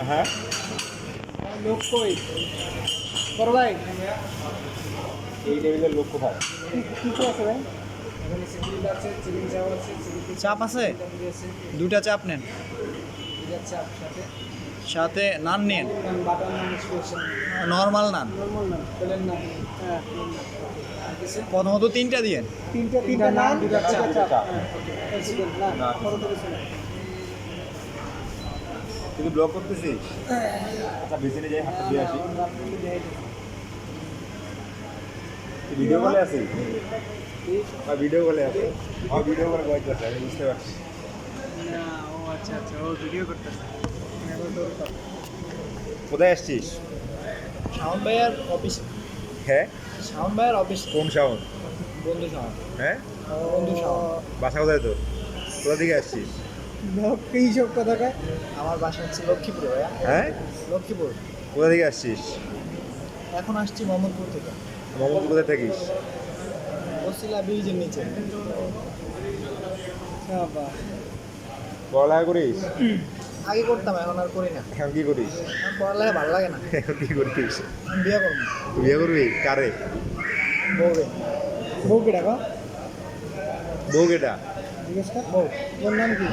হ্যাঁ লোক কই বড় ভাই এই টেবিলের লোক কোথায় আছে ভাই চাপ আছে চাপ আছে আছে দুটা চাপ নেন চাপ সাথে সাথে নান নিন নর্মাল নান হ্যাঁ প্রথমত তিনটা দিয়েন তিনটা তিনটা নান দুটা চাপ দুটা চাপ। হ্যাঁ ওকে চিকেন না না। বড় করে শোনা তুই কি ব্লগ করতেছিস? আচ্ছা বেসিনে যাই হাতটা দিয়ে আসি। ভিডিও কলে আছিস? ভিডিও কলে আছে। আমার ভিডিও কলে আছে আমি বুঝতে পারছি। আচ্ছা আচ্ছা ও ভিডিও করতেছে। কোথায় আসছিস? শাওন ভাইয়ার অফিস হ্যাঁ? শাওন ভাইয়ার অফিস কোন শাওন? বন্ধু শাওন। হ্যাঁ? বন্ধু শাওন। বাসা কোথায় তো কোথা থেকে আসছিস? কি সব কথা কয়? আমার বাসা হচ্ছে লক্ষ্মীপুর ভাইয়া। হ্যাঁ? লক্ষ্মীপুর। কোথা থেকে আসছিস? এখন আসছি মোহাম্মদপুর থেকে। মোহাম্মদপুর কোথায় থাকিস? বসিলা ব্রিজের নিচে। পড়ালেখা করিস? আগে করতাম এখন আর করি না। এখন কি করিস? পড়ালেখা ভালো লাগে না। এখন কি করিস আমি বিয়ে করব। বিয়ে করবি? কারে? বউরে বউ কেটা গো বউ কেটা জিজ্ঞেস কর। তোর নাম কি?